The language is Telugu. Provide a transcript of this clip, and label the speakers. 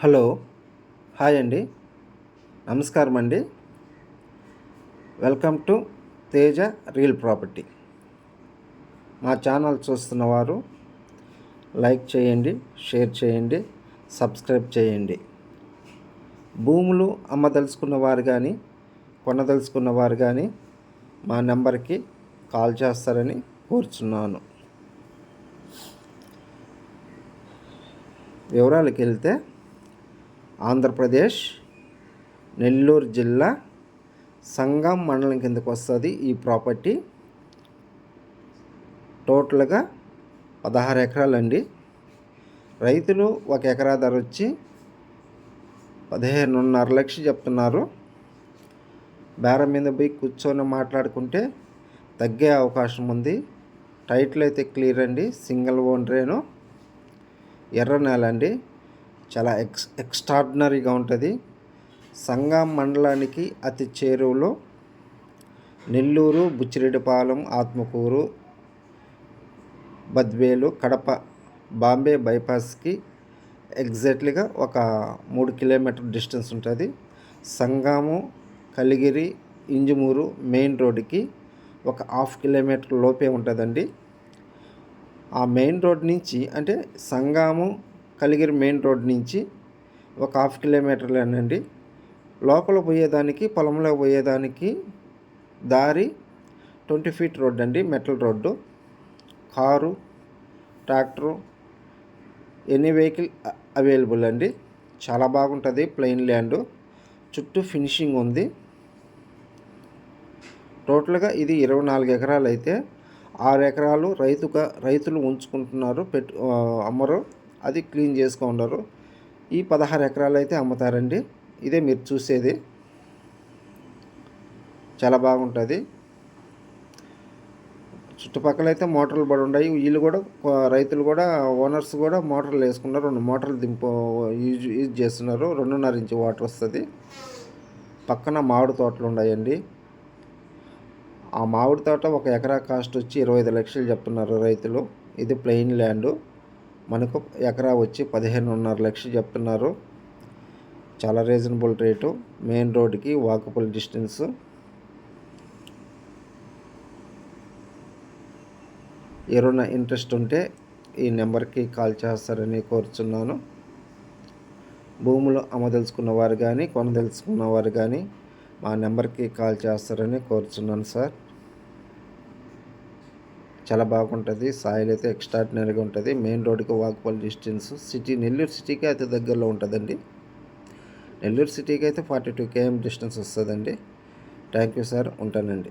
Speaker 1: హలో హాయ్ అండి. నమస్కారం అండి. Welcome to Teja real property. మా ఛానల్ చూస్తున్న వారు లైక్ చేయండి షేర్ చేయండి సబ్స్క్రైబ్ చేయండి. భూములు అమ్మదలుచుకున్న వారు కానీ కొనదలుచుకున్న వారు కానీ మా నెంబర్కి కాల్ చేస్తారని కోరుచున్నాను. వివరాలకు వెళ్తే ఆంధ్రప్రదేశ్ నెల్లూరు జిల్లా సంగం మండలం కిందకు వస్తుంది ఈ ప్రాపర్టీ. టోటల్గా పదహారు ఎకరాలండి. రైతులు ఒక ఎకరా ధర వచ్చి పదిహేనున్నర లక్షలు చెప్తున్నారు. బేరం మీద పోయి కూర్చొని మాట్లాడుకుంటే తగ్గే అవకాశం ఉంది. టైటిల్ అయితే క్లియర్ అండి. సింగిల్ ఓన్ రేను ఎర్ర నేల అండి చాలా ఎక్స్ ఎక్స్ట్రాడినరీగా ఉంటుంది. సంగం మండలానికి అతి చేరువలో నెల్లూరు బుచ్చిరెడ్డిపాలెం ఆత్మకూరు బద్వేలు కడప బాంబే బైపాస్కి ఎగ్జాక్ట్లీగా ఒక మూడు కిలోమీటర్ డిస్టెన్స్ ఉంటుంది. సంగాము కలిగిరి ఇంజమూరు మెయిన్ రోడ్డుకి ఒక హాఫ్ కిలోమీటర్ లోపే ఉంటుందండి. ఆ మెయిన్ రోడ్ నుంచి అంటే సంగాము కలిగిరి మెయిన్ రోడ్ నుంచి ఒక హాఫ్ కిలోమీటర్లేనండి లోపల పోయేదానికి పొలంలో పోయేదానికి దారి ట్వంటీ ఫీట్ రోడ్ అండి metal road. Car tractor any vehicle available అండి. చాలా బాగుంటుంది ప్లెయిన్ ల్యాండ్. చుట్టూ ఫినిషింగ్ ఉంది. టోటల్గా ఇది ఇరవై నాలుగు ఎకరాలు అయితే ఆరు ఎకరాలు రైతుగా రైతులు ఉంచుకుంటున్నారు పెట్టు అమ్మరు. అది క్లీన్ చేసుకుంటారు ఈ పదహారు ఎకరాలు అయితే అమ్ముతారండి. ఇదే మీరు చూసేది. చాలా బాగుంటుంది. చుట్టుపక్కల అయితే మోటార్లు పడి ఉన్నాయి. వీళ్ళు కూడా రైతులు కూడా ఓనర్స్ కూడా మోటార్లు వేసుకున్నారు. రెండు మోటార్లు దింపు యూజ్ యూజ్ చేస్తున్నారు. రెండున్నర ఇంచు వాటర్ వస్తుంది. పక్కన మామిడి తోటలు ఉన్నాయండి. ఆ మామిడి తోట ఒక ఎకరా కాస్ట్ వచ్చి ఇరవై ఐదు లక్షలు చెప్తున్నారు రైతులు. ఇది ప్లెయిన్ ల్యాండ్. మనకు ఎకరా వచ్చి పదిహేనున్నర లక్షలు చెప్తున్నారు. చాలా రీజనబుల్ రేటు మెయిన్ రోడ్కి వాకబుల్ డిస్టెన్స్ ఎవరైనా ఇంట్రెస్ట్ ఉంటే ఈ నెంబర్కి కాల్ చేస్తారని కోరుచున్నాను. భూములు అమ్మదలుచుకున్న వారు కానీ కొనదలుచుకున్న వారు కానీ మా నెంబర్కి కాల్ చేస్తారని కోరుచున్నాను సార్. చాలా బాగుంటుంది. సాయిల్ అయితే ఎక్స్ట్రాడినరీగా ఉంటుంది. మెయిన్ రోడ్కి వాక్బల్ డిస్టెన్స్ సిటీ నెల్లూరు సిటీకి అయితే దగ్గరలో ఉంటుందండి. నెల్లూరు సిటీకి అయితే ఫార్టీ టూ కేఎం డిస్టెన్స్ వస్తుందండి. Thank you sir. ఉంటానండి.